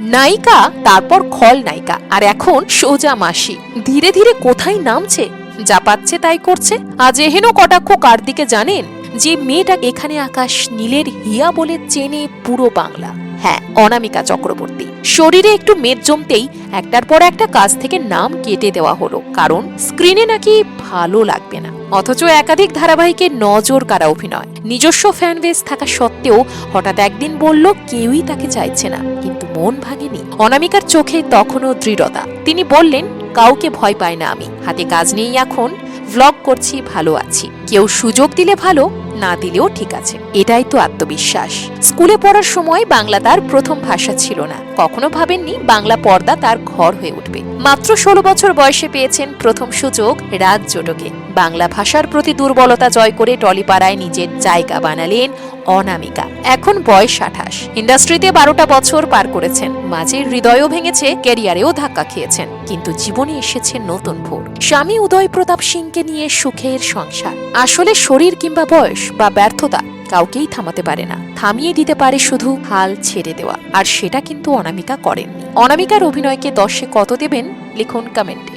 নায়িকা, তারপর খল নায়িকা, আর এখন সোজা মাসি। ধীরে ধীরে কোথায় নামছে? যা পাচ্ছে তাই করছে। আজ এহেন কটাক্ষ কার দিকে জানেন? যে মেয়েটা এখানে আকাশ নীলের হিয়া বলে চেনে পুরো বাংলা। হ্যাঁ অনামিকা চক্রবর্তী। শরীরে একটু মেদ জমতেই একটার পর একটা কাজ থেকে নাম কেটে দেওয়া হলো, কারণ স্ক্রিনে নাকি ভালো লাগবে না। অথচ একাধিক ধারাবাহিকে নজর কারা অভিনয়। নিজস্ব ফ্যান বেস থাকা সত্ত্বেও হঠাৎ একদিন বলল, কেউই তাকে চাইছে না। কিন্তু মন ভাঙেনি। অনামিকার চোখে তখনও দৃঢ়তা। তিনি বললেন, কাউকে ভয় পায় না আমি। হাতে কাজ নেই এখন। ভ্লগ করছি, ভালো আছি। কেউ সুযোগ দিলে ভালো না দিলেও ঠিক আছে। এটাই তো আত্মবিশ্বাস। স্কুলে পড়ার সময় বাংলা তার প্রথম ভাষা ছিল না। কখনো ভাবেননি বাংলা পর্দা তার ঘর হয়ে উঠবে। মাত্র ষোলো বছর বয়সে পেয়েছেন প্রথম সুযোগ রাজ জোটকে। বাংলা ভাষার প্রতি দুর্বলতা জয় করে টলিপাড়ায় নিজের জায়গা বানালেন অনামিকা। এখন বয়স আঠাশ। ইন্ডাস্ট্রিতে বারোটা বছর পার করেছেন। মাঝে হৃদয়ও ভেঙেছে, ক্যারিয়ারেও ধাক্কা খেয়েছেন। কিন্তু জীবনে এসেছে নতুন ভোর। স্বামী উদয় প্রতাপ সিংকে নিয়ে সুখের সংসার। আসলে শরীর কিংবা বয়স বা ব্যর্থতা কাউকেই থামাতে পারে না। থামিয়ে দিতে পারে শুধু হাল ছেড়ে দেওয়া। আর সেটা কিন্তু অনামিকা করেননি। অনামিকার অভিনয়কে দশে কত দেবেন? লিখুন কমেন্টে